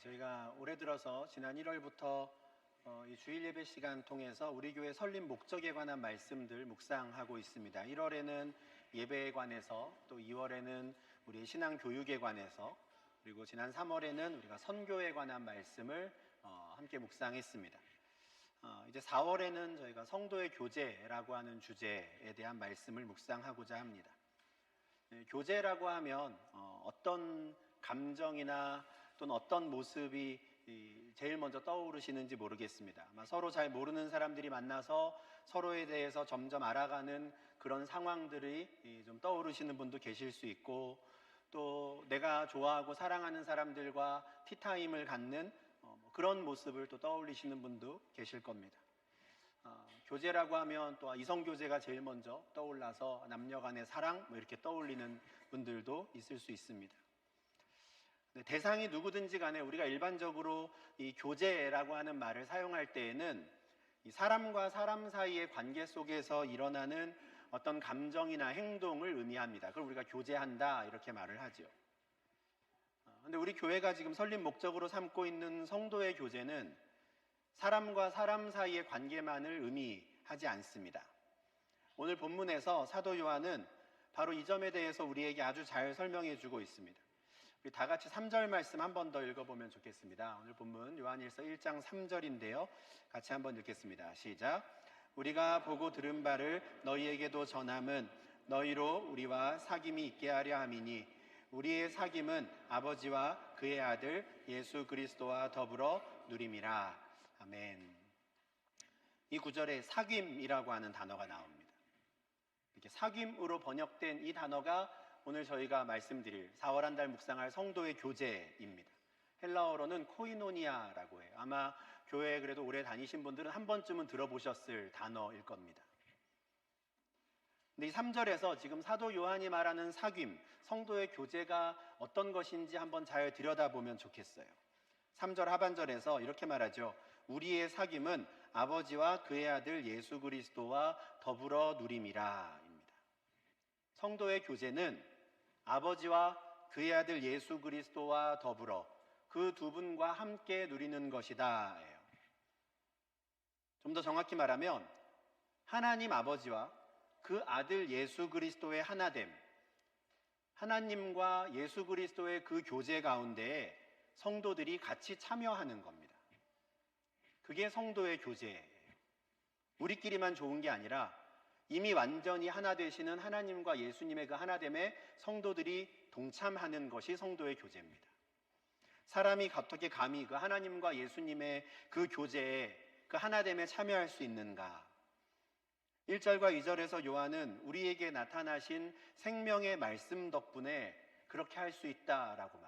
저희가 올해 들어서 지난 1월부터 어, 이 주일 예배 시간 통해서 우리 교회 설립 목적에 관한 말씀들 묵상하고 있습니다. 1월에는 예배에 관해서 또 2월에는 우리 신앙 교육에 관해서 그리고 지난 3월에는 우리가 선교에 관한 말씀을 어, 함께 묵상했습니다. 어, 이제 4월에는 저희가 성도의 교제라고 하는 주제에 대한 말씀을 묵상하고자 합니다. 네, 교제라고 하면 어, 어떤 감정이나 또는 어떤 모습이 이, 제일 먼저 떠오르시는지 모르겠습니다. 서로 잘 모르는 사람들이 만나서 서로에 대해서 점점 알아가는 그런 상황들이 이, 좀 떠오르시는 분도 계실 수 있고 또 내가 좋아하고 사랑하는 사람들과 티타임을 갖는 어, 뭐 그런 모습을 또 떠올리시는 분도 계실 겁니다. 어, 교제라고 하면 또 이성 교제가 제일 먼저 떠올라서 남녀 간의 사랑 뭐 이렇게 떠올리는 분들도 있을 수 있습니다. 네, 대상이 누구든지 간에 우리가 일반적으로 이 교제라고 하는 말을 사용할 때에는 이 사람과 사람 사이의 관계 속에서 일어나는 어떤 감정이나 행동을 의미합니다. 그걸 우리가 교제한다 이렇게 말을 하죠. 어, 근데 우리 교회가 지금 설립 목적으로 삼고 있는 성도의 교제는 사람과 사람 사이의 관계만을 의미하지 않습니다. 오늘 본문에서 사도 요한은 바로 이 점에 대해서 우리에게 아주 잘 설명해 주고 있습니다. 다 같이 3절 말씀 한 번 더 읽어보면 좋겠습니다. 오늘 본문 요한일서 1장 3절인데요. 같이 한번 읽겠습니다. 시작. 우리가 보고 들은 바를 너희에게도 전함은 너희로 우리와 사귐이 있게 하려 함이니 우리의 사귐은 아버지와 그의 아들 예수 그리스도와 더불어 누림이라. 아멘. 이 구절에 사귐이라고 하는 단어가 나옵니다. 이렇게 사귐으로 번역된 이 단어가 오늘 저희가 말씀드릴 4월 한 달 묵상할 성도의 교제입니다. 헬라어로는 코이노니아라고 해요. 아마 교회에 그래도 오래 다니신 분들은 한 번쯤은 들어보셨을 단어일 겁니다. 근데 이 3절에서 지금 사도 요한이 말하는 사귐, 성도의 교제가 어떤 것인지 한번 잘 들여다보면 좋겠어요. 3절 하반절에서 이렇게 말하죠. 우리의 사귐은 아버지와 그의 아들 예수 그리스도와 더불어 누림이라 입니다. 성도의 교제는 아버지와 그의 아들 예수 그리스도와 더불어 그 두 분과 함께 누리는 것이다. 좀 더 정확히 말하면 하나님 아버지와 그 아들 예수 그리스도의 하나됨, 하나님과 예수 그리스도의 그 교제 가운데 성도들이 같이 참여하는 겁니다. 그게 성도의 교제예요. 우리끼리만 좋은 게 아니라 이미 완전히 하나 되시는 하나님과 예수님의 그 하나됨에 성도들이 동참하는 것이 성도의 교제입니다. 사람이 어떻게 감히 그 하나님과 예수님의 그 교제에 그 하나됨에 참여할 수 있는가? 1절과 2절에서 요한은 우리에게 나타나신 생명의 말씀 덕분에 그렇게 할 수 있다라고 말해요.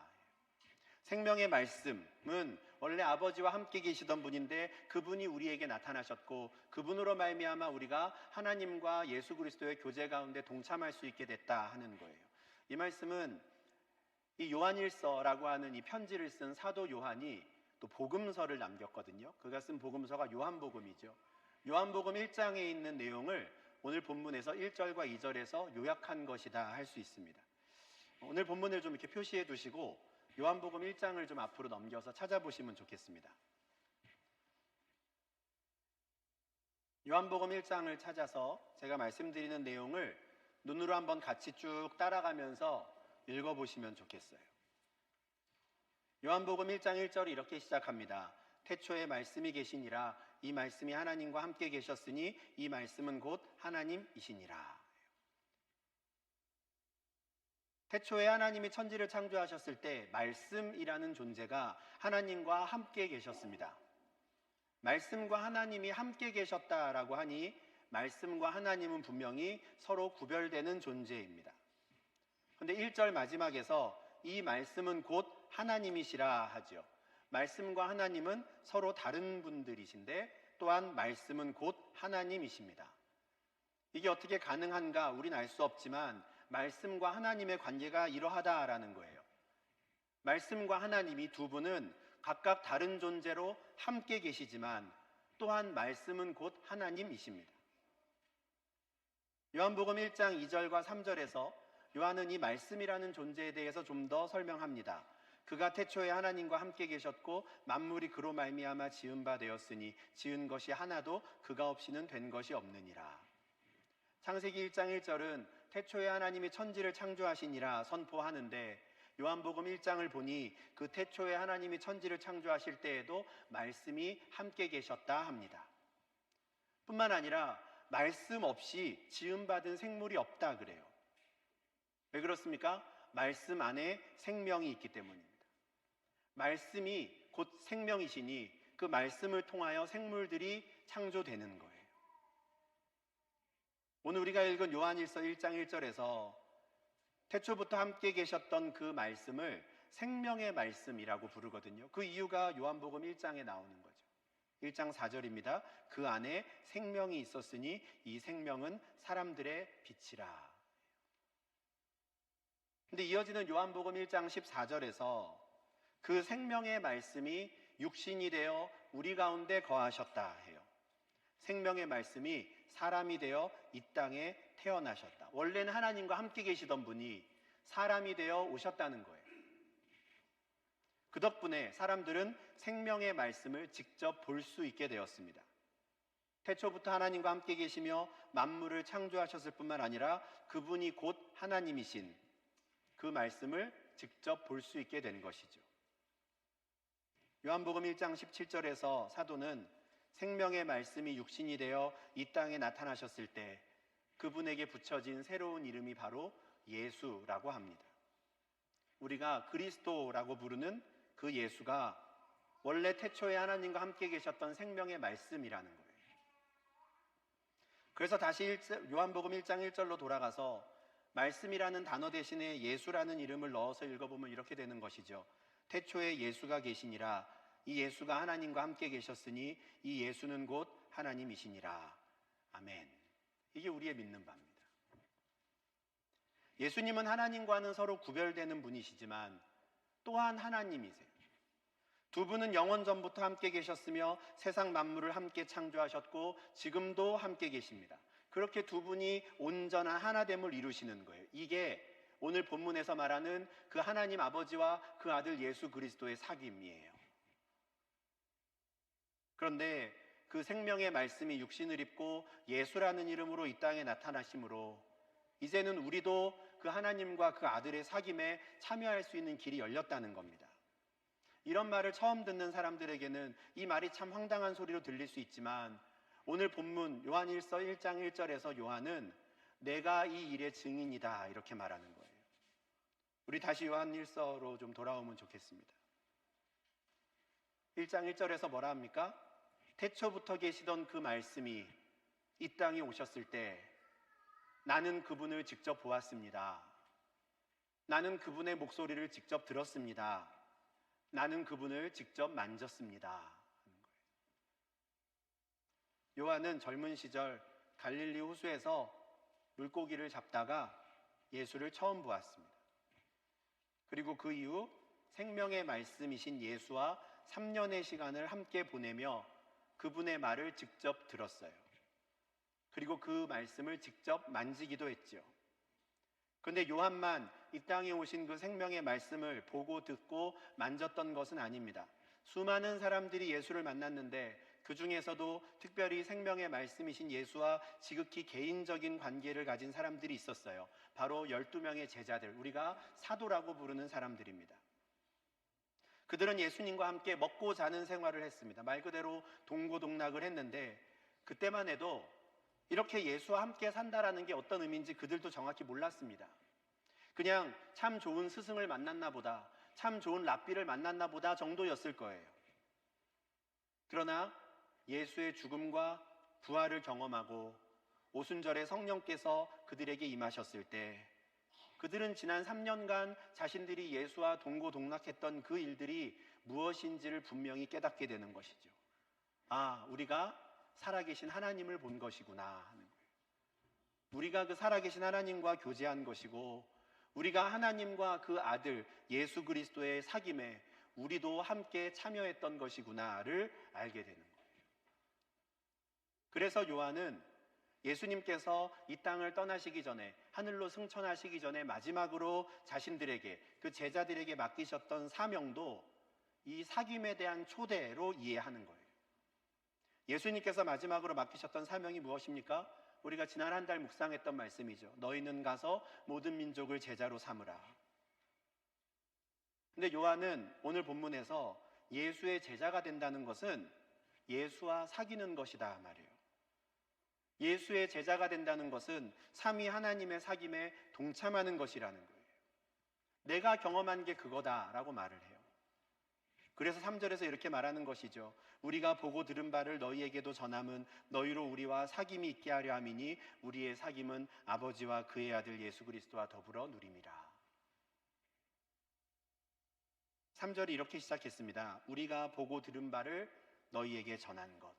생명의 말씀은 원래 아버지와 함께 계시던 분인데 그분이 우리에게 나타나셨고 그분으로 말미암아 우리가 하나님과 예수 그리스도의 교제 가운데 동참할 수 있게 됐다 하는 거예요. 이 말씀은 이 요한일서라고 하는 이 편지를 쓴 사도 요한이 또 복음서를 남겼거든요. 그가 쓴 복음서가 요한복음이죠. 요한복음 1장에 있는 내용을 오늘 본문에서 1절과 2절에서 요약한 것이다 할 수 있습니다. 오늘 본문을 좀 이렇게 표시해 두시고 요한복음 1장을 좀 앞으로 넘겨서 찾아보시면 좋겠습니다. 요한복음 1장을 찾아서 제가 말씀드리는 내용을 눈으로 한번 같이 쭉 따라가면서 읽어보시면 좋겠어요. 요한복음 1장 1절이 이렇게 시작합니다. 태초에 말씀이 계시니라 이 말씀이 하나님과 함께 계셨으니 이 말씀은 곧 하나님이시니라. 태초에 하나님이 천지를 창조하셨을 때 말씀이라는 존재가 하나님과 함께 계셨습니다. 말씀과 하나님이 함께 계셨다라고 하니 말씀과 하나님은 분명히 서로 구별되는 존재입니다. 그런데 1절 마지막에서 이 말씀은 곧 하나님이시라 하죠. 말씀과 하나님은 서로 다른 분들이신데 또한 말씀은 곧 하나님이십니다. 이게 어떻게 가능한가 우린 알 수 없지만 말씀과 하나님의 관계가 이러하다라는 거예요. 말씀과 하나님이 두 분은 각각 다른 존재로 함께 계시지만 또한 말씀은 곧 하나님이십니다. 요한복음 1장 2절과 3절에서 요한은 이 말씀이라는 존재에 대해서 좀 더 설명합니다. 그가 태초에 하나님과 함께 계셨고 만물이 그로 말미암아 지은 바 되었으니 지은 것이 하나도 그가 없이는 된 것이 없느니라. 창세기 1장 1절은 태초에 하나님이 천지를 창조하시니라 선포하는데 요한복음 1장을 보니 그 태초에 하나님이 천지를 창조하실 때에도 말씀이 함께 계셨다 합니다. 뿐만 아니라 말씀 없이 지음받은 생물이 없다 그래요. 왜 그렇습니까? 말씀 안에 생명이 있기 때문입니다. 말씀이 곧 생명이시니 그 말씀을 통하여 생물들이 창조되는 거예요. 오늘 우리가 읽은 요한일서 1장 1절에서 태초부터 함께 계셨던 그 말씀을 생명의 말씀이라고 부르거든요. 그 이유가 요한복음 1장에 나오는 거죠. 1장 4절입니다. 그 안에 생명이 있었으니 이 생명은 사람들의 빛이라. 근데 이어지는 요한복음 1장 14절에서 그 생명의 말씀이 육신이 되어 우리 가운데 거하셨다 해요. 생명의 말씀이 사람이 되어 이 땅에 태어나셨다. 원래는 하나님과 함께 계시던 분이 사람이 되어 오셨다는 거예요. 그 덕분에 사람들은 생명의 말씀을 직접 볼 수 있게 되었습니다. 태초부터 하나님과 함께 계시며 만물을 창조하셨을 뿐만 아니라 그분이 곧 하나님이신 그 말씀을 직접 볼 수 있게 된 것이죠. 요한복음 1장 17절에서 사도는 생명의 말씀이 육신이 되어 이 땅에 나타나셨을 때 그분에게 붙여진 새로운 이름이 바로 예수라고 합니다. 우리가 그리스도라고 부르는 그 예수가 원래 태초에 하나님과 함께 계셨던 생명의 말씀이라는 거예요. 그래서 다시 요한복음 1장 1절로 돌아가서 말씀이라는 단어 대신에 예수라는 이름을 넣어서 읽어보면 이렇게 되는 것이죠. 태초에 예수가 계시니라. 이 예수가 하나님과 함께 계셨으니 이 예수는 곧 하나님이시니라. 아멘. 이게 우리의 믿는 바입니다. 예수님은 하나님과는 서로 구별되는 분이시지만 또한 하나님이세요. 두 분은 영원 전부터 함께 계셨으며 세상 만물을 함께 창조하셨고 지금도 함께 계십니다. 그렇게 두 분이 온전한 하나됨을 이루시는 거예요. 이게 오늘 본문에서 말하는 그 하나님 아버지와 그 아들 예수 그리스도의 사귐이에요. 그런데 그 생명의 말씀이 육신을 입고 예수라는 이름으로 이 땅에 나타나심으로 이제는 우리도 그 하나님과 그 아들의 사귐에 참여할 수 있는 길이 열렸다는 겁니다. 이런 말을 처음 듣는 사람들에게는 이 말이 참 황당한 소리로 들릴 수 있지만 오늘 본문 요한일서 1장 1절에서 요한은 내가 이 일의 증인이다 이렇게 말하는 거예요. 우리 다시 요한일서로 좀 돌아오면 좋겠습니다. 1장 1절에서 뭐라 합니까? 태초부터 계시던 그 말씀이 이 땅에 오셨을 때 나는 그분을 직접 보았습니다. 나는 그분의 목소리를 직접 들었습니다. 나는 그분을 직접 만졌습니다. 요한은 젊은 시절 갈릴리 호수에서 물고기를 잡다가 예수를 처음 보았습니다. 그리고 그 이후 생명의 말씀이신 예수와 3년의 시간을 함께 보내며 그분의 말을 직접 들었어요. 그리고 그 말씀을 직접 만지기도 했죠. 그런데 요한만 이 땅에 오신 그 생명의 말씀을 보고 듣고 만졌던 것은 아닙니다. 수많은 사람들이 예수를 만났는데 그 중에서도 특별히 생명의 말씀이신 예수와 지극히 개인적인 관계를 가진 사람들이 있었어요. 바로 12명의 제자들, 우리가 사도라고 부르는 사람들입니다. 그들은 예수님과 함께 먹고 자는 생활을 했습니다. 말 그대로 동고동락을 했는데 그때만 해도 이렇게 예수와 함께 산다라는 게 어떤 의미인지 그들도 정확히 몰랐습니다. 그냥 참 좋은 스승을 만났나 보다, 참 좋은 랍비를 만났나 보다 정도였을 거예요. 그러나 예수의 죽음과 부활을 경험하고 오순절에 성령께서 그들에게 임하셨을 때 그들은 지난 3년간 자신들이 예수와 동고동락했던 그 일들이 무엇인지를 분명히 깨닫게 되는 것이죠. 아, 우리가 살아계신 하나님을 본 것이구나 하는 거예요. 우리가 그 살아계신 하나님과 교제한 것이고 우리가 하나님과 그 아들 예수 그리스도의 사귐에 우리도 함께 참여했던 것이구나를 알게 되는 거예요. 그래서 요한은 예수님께서 이 땅을 떠나시기 전에 하늘로 승천하시기 전에 마지막으로 자신들에게 그 제자들에게 맡기셨던 사명도 이 사귐에 대한 초대로 이해하는 거예요. 예수님께서 마지막으로 맡기셨던 사명이 무엇입니까? 우리가 지난 한 달 묵상했던 말씀이죠. 너희는 가서 모든 민족을 제자로 삼으라. 근데 요한은 오늘 본문에서 예수의 제자가 된다는 것은 예수와 사귀는 것이다 말이에요. 예수의 제자가 된다는 것은 삼위 하나님의 사귐에 동참하는 것이라는 거예요. 내가 경험한 게 그거다라고 말을 해요. 그래서 3절에서 이렇게 말하는 것이죠. 우리가 보고 들은 바를 너희에게도 전함은 너희로 우리와 사귐이 있게 하려 함이니 우리의 사귐은 아버지와 그의 아들 예수 그리스도와 더불어 누림이라. 3절이 이렇게 시작했습니다. 우리가 보고 들은 바를 너희에게 전한 것.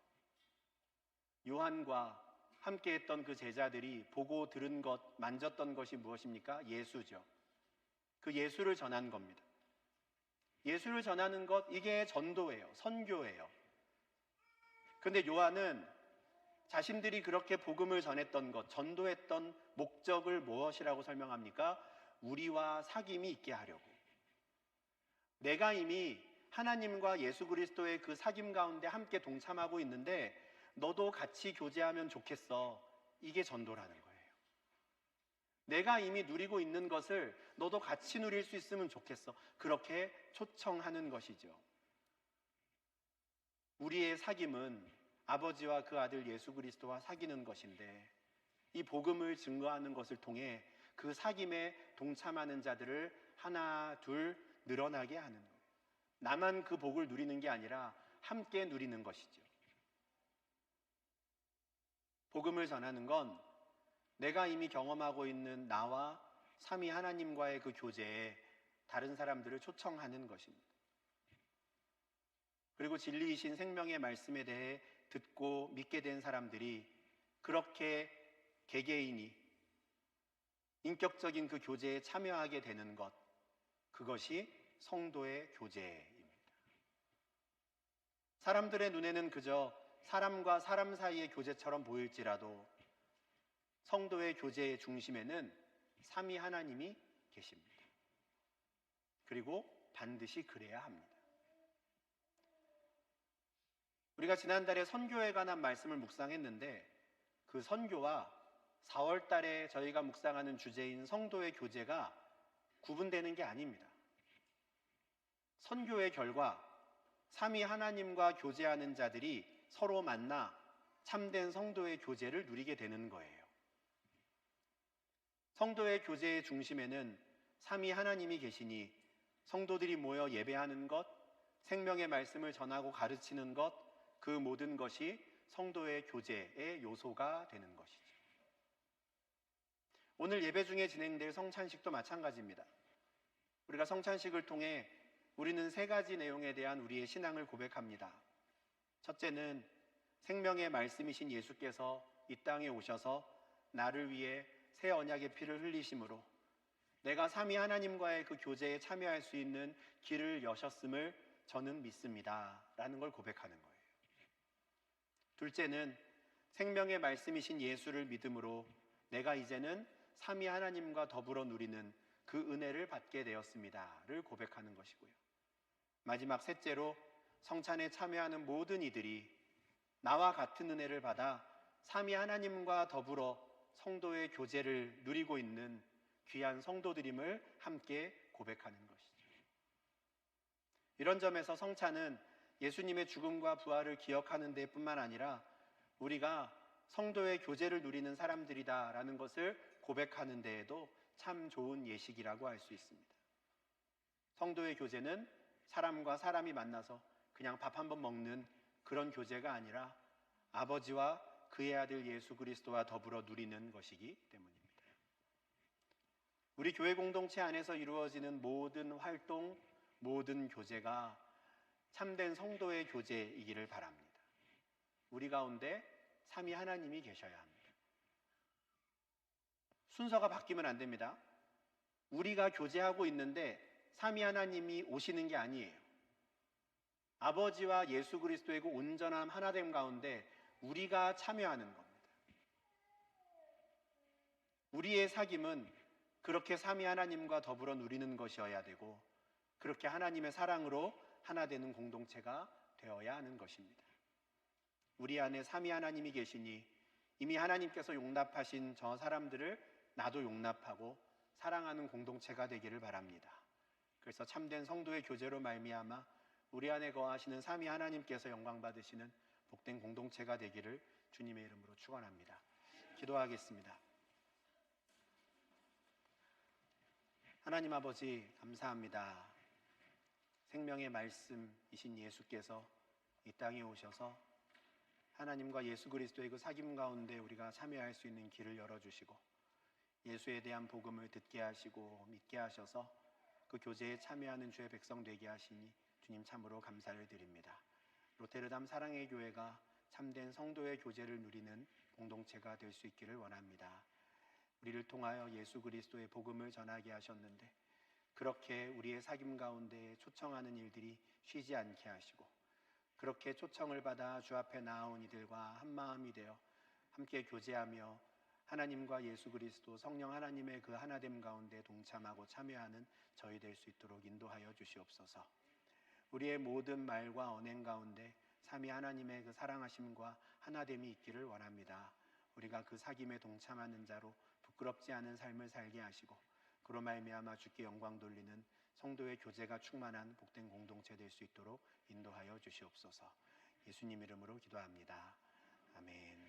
요한과 함께 했던 그 제자들이 보고 들은 것, 만졌던 것이 무엇입니까? 예수죠. 그 예수를 전한 겁니다. 예수를 전하는 것, 이게 전도예요. 선교예요. 근데 요한은 자신들이 그렇게 복음을 전했던 것, 전도했던 목적을 무엇이라고 설명합니까? 우리와 사귐이 있게 하려고. 내가 이미 하나님과 예수 그리스도의 그 사귐 가운데 함께 동참하고 있는데 너도 같이 교제하면 좋겠어. 이게 전도라는 거예요. 내가 이미 누리고 있는 것을 너도 같이 누릴 수 있으면 좋겠어. 그렇게 초청하는 것이죠. 우리의 사귐은 아버지와 그 아들 예수 그리스도와 사귀는 것인데 이 복음을 증거하는 것을 통해 그 사귐에 동참하는 자들을 하나 둘 늘어나게 하는 거예요. 나만 그 복을 누리는 게 아니라 함께 누리는 것이죠. 복음을 전하는 건 내가 이미 경험하고 있는 나와 삼위 하나님과의 그 교제에 다른 사람들을 초청하는 것입니다. 그리고 진리이신 생명의 말씀에 대해 듣고 믿게 된 사람들이 그렇게 개개인이 인격적인 그 교제에 참여하게 되는 것, 그것이 성도의 교제입니다. 사람들의 눈에는 그저 사람과 사람 사이의 교제처럼 보일지라도 성도의 교제의 중심에는 삼위 하나님이 계십니다. 그리고 반드시 그래야 합니다. 우리가 지난달에 선교에 관한 말씀을 묵상했는데 그 선교와 4월 달에 저희가 묵상하는 주제인 성도의 교제가 구분되는 게 아닙니다. 선교의 결과 삼위 하나님과 교제하는 자들이 서로 만나 참된 성도의 교제를 누리게 되는 거예요. 성도의 교제의 중심에는 삼위 하나님이 계시니 성도들이 모여 예배하는 것, 생명의 말씀을 전하고 가르치는 것, 그 모든 것이 성도의 교제의 요소가 되는 것이죠. 오늘 예배 중에 진행될 성찬식도 마찬가지입니다. 우리가 성찬식을 통해 우리는 세 가지 내용에 대한 우리의 신앙을 고백합니다. 첫째는 생명의 말씀이신 예수께서 이 땅에 오셔서 나를 위해 새 언약의 피를 흘리심으로 내가 삼위 하나님과의 그 교제에 참여할 수 있는 길을 여셨음을 저는 믿습니다. 라는 걸 고백하는 거예요. 둘째는 생명의 말씀이신 예수를 믿음으로 내가 이제는 삼위 하나님과 더불어 누리는 그 은혜를 받게 되었습니다를 고백하는 것이고요. 마지막 셋째로 성찬에 참여하는 모든 이들이 나와 같은 은혜를 받아 삼위 하나님과 더불어 성도의 교제를 누리고 있는 귀한 성도들임을 함께 고백하는 것이죠. 이런 점에서 성찬은 예수님의 죽음과 부활을 기억하는 데뿐만 아니라 우리가 성도의 교제를 누리는 사람들이다라는 것을 고백하는 데에도 참 좋은 예식이라고 할 수 있습니다. 성도의 교제는 사람과 사람이 만나서 그냥 밥 한 번 먹는 그런 교제가 아니라 아버지와 그의 아들 예수 그리스도와 더불어 누리는 것이기 때문입니다. 우리 교회 공동체 안에서 이루어지는 모든 활동, 모든 교제가 참된 성도의 교제이기를 바랍니다. 우리 가운데 삼위 하나님이 계셔야 합니다. 순서가 바뀌면 안 됩니다. 우리가 교제하고 있는데 삼위 하나님이 오시는 게 아니에요. 아버지와 예수 그리스도의 그 온전한 하나됨 가운데 우리가 참여하는 겁니다. 우리의 사귐은 그렇게 삼위 하나님과 더불어 누리는 것이어야 되고 그렇게 하나님의 사랑으로 하나 되는 공동체가 되어야 하는 것입니다. 우리 안에 삼위 하나님이 계시니 이미 하나님께서 용납하신 저 사람들을 나도 용납하고 사랑하는 공동체가 되기를 바랍니다. 그래서 참된 성도의 교제로 말미암아 우리 안에 거하시는 삼위 하나님께서 영광 받으시는 복된 공동체가 되기를 주님의 이름으로 축원합니다. 기도하겠습니다. 하나님 아버지 감사합니다. 생명의 말씀이신 예수께서 이 땅에 오셔서 하나님과 예수 그리스도의 그 사귐 가운데 우리가 참여할 수 있는 길을 열어주시고 예수에 대한 복음을 듣게 하시고 믿게 하셔서 그 교제에 참여하는 주의 백성 되게 하시니 주님 참으로 감사를 드립니다. 로테르담 사랑의 교회가 참된 성도의 교제를 누리는 공동체가 될 수 있기를 원합니다. 우리를 통하여 예수 그리스도의 복음을 전하게 하셨는데 그렇게 우리의 사귐 가운데 초청하는 일들이 쉬지 않게 하시고 그렇게 초청을 받아 주 앞에 나아온 이들과 한 마음이 되어 함께 교제하며 하나님과 예수 그리스도 성령 하나님의 그 하나됨 가운데 동참하고 참여하는 저희 될 수 있도록 인도하여 주시옵소서. 우리의 모든 말과 언행 가운데 삼위 하나님의 그 사랑하심과 하나됨이 있기를 원합니다. 우리가 그 사귐에 동참하는 자로 부끄럽지 않은 삶을 살게 하시고 그로 말미암아 주께 영광 돌리는 성도의 교제가 충만한 복된 공동체 될 수 있도록 인도하여 주시옵소서. 예수님 이름으로 기도합니다. 아멘.